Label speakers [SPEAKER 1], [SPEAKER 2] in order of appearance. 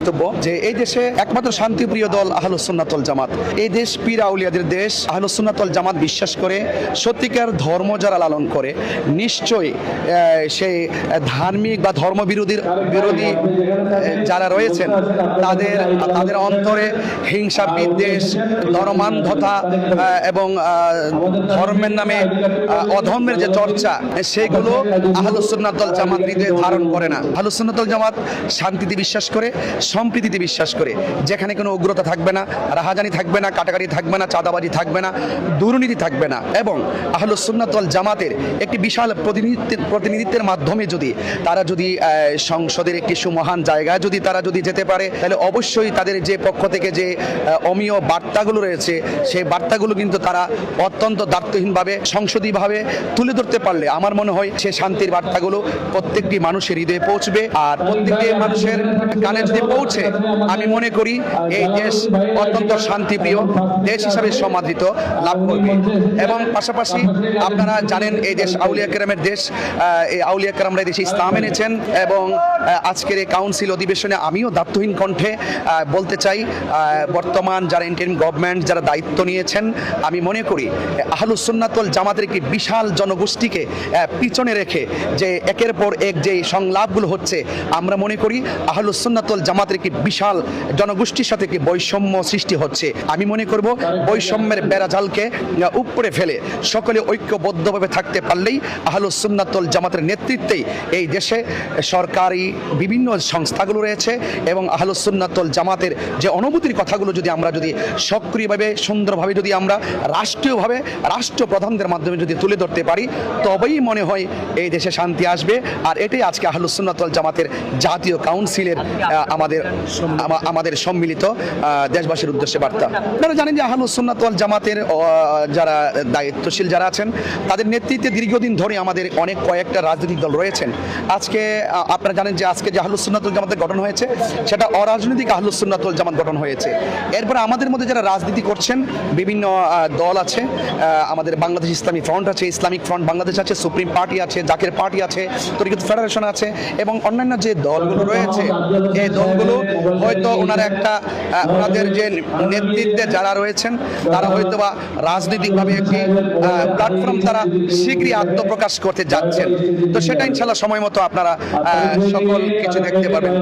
[SPEAKER 1] বক্তব্য যে এই দেশে একমাত্র শান্তিপ্রিয় দল আহলুসুন্নাতল জামাত। এই দেশ পীর আউলিয়াদের দেশ। আহলুসুন্নাতল জামাত বিশ্বাস করে সত্যিকার ধর্ম যারা লালন করে নিশ্চয়ই আহ, সেই ধার্মিক বা ধর্মবিরোধীর বিরোধী যারা রয়েছেন তাদের তাদের অন্তরে হিংসা বিদ্বেষ ধর্মান্ধতা এবং ধর্মের নামে অধর্মের যে চর্চা সেগুলো আহলুসুন্নাতল জামাত হৃদয়ে ধারণ করে না। আহলুসুন্নাতল জামাত শান্তিতে বিশ্বাস করে সম্প্রীতিতে বিশ্বাস করে, যেখানে কোনো উগ্রতা থাকবে না, রাহাজানি থাকবে না, কাটাকাটি থাকবে না, চাঁদাবাজি থাকবে না, দুর্নীতি থাকবে না। এবং আহল সুন্নাতল জামাতের একটি বিশাল প্রতিনিধিত্বের প্রতিনিধিত্বের মাধ্যমে যদি তারা যদি সংসদের একটি সুমহান জায়গায় যদি তারা যদি যেতে পারে, তাহলে অবশ্যই তাদের যে পক্ষ থেকে যে অমীয় বার্তাগুলো রয়েছে, সেই বার্তাগুলো কিন্তু তারা অত্যন্ত দায়িত্বহীনভাবে সংসদীয়ভাবে তুলে ধরতে পারলে আমার মনে হয় সে শান্তির বার্তাগুলো প্রত্যেকটি মানুষের হৃদয়ে পৌঁছবে। আর প্রত্যেকটি মানুষের কানে যদি পৌঁছে আমি মনে করি এই দেশ অত্যন্ত শান্তিপ্রিয়, দেশ হিসাবে সমাদৃত, লাভ করবে। এবং পাশাপাশি আপনারা জানেন এই দেশ আউলিয়া কেরামের দেশ এই আউলিয়া কেরামরা দেশে ইসলাম এনেছেন এবং আজকের এই কাউন্সিল অধিবেশনে আমিও দায়িত্বহীন কণ্ঠে বলতে চাই বর্তমান যারা ইন্টারিম গভর্নমেন্ট যারা দায়িত্ব নিয়েছেন, আমি মনে করি আহলুসুন্নাতল জামাতের একটি বিশাল জনগোষ্ঠীকে পিছনে রেখে যে একের পর এক যে সংলাপগুলো হচ্ছে, আমরা মনে করি আহলুসুন্নাতল জামাতের একটি বিশাল জনগোষ্ঠীর সাথে একটি বৈষম্য সৃষ্টি হচ্ছে? আমি মনে করব বৈষম্যের বেড়াজালকে আহ, উপরে ফেলে সকলে ঐক্যবদ্ধভাবে থাকতে পারলেই আহলুসুন্নাতল জামাতের নেতৃত্বেই এই দেশে সরকারি বিভিন্ন সংস্থাগুলো রয়েছে এবং আহলুসুন্নাতল জামাতের যে অনুভূতির কথাগুলো যদি আমরা যদি সক্রিয়ভাবে সুন্দরভাবে যদি আমরা রাষ্ট্রীয়ভাবে রাষ্ট্রপ্রধানদের মাধ্যমে যদি তুলে ধরতে পারি তবেই মনে হয় এই দেশে শান্তি আসবে। আর এটাই আজকে আহলুসুন্নাতল জামাতের জাতীয় কাউন্সিলের আমাদের আমা- আমাদের সম্মিলিত দেশবাসীর উদ্দেশ্যে বার্তা। আপনারা জানেন যে আহলুসুন্নাতল জামাতের যারা দায়িত্বশীল, যারা আছেন, তাদের নেতৃত্বে দীর্ঘদিন ধরে আমাদের অনেক কয়েকটা রাজনৈতিক দল রয়েছেন। আজকে আপনারা জানেন যে আজকে যে আহলুসুন্নাতল জামাতের গঠন হয়েছে, সেটা অরাজনৈতিক আহলুসুন্নাতল জামাত গঠন হয়েছে। এরপরে আমাদের মধ্যে যারা রাজনীতি করছেন, বিভিন্ন দল আছে আমাদের বাংলাদেশ ইসলামী ফ্রন্ট আছে, ইসলামিক ফ্রন্ট বাংলাদেশ আছে, সুপ্রিম পার্টি আছে, জাকের পার্টি আছে, তরিকত ফেডারেশন আছে, এবং অন্যান্য যে দলগুলো রয়েছে, এই দলগুলো হয়তো ওনারা একটা ওনাদের যে নেতৃত্বে যারা রয়েছেন, তারা হয়তো বা রাজনৈতিকভাবে একটি প্ল্যাটফর্ম তারা শীঘ্রই আত্মপ্রকাশ করতে যাচ্ছেন। তো সেটা ইনশাল্লাহ সময় মতো আপনারা সকল কিছু দেখতে পাবেন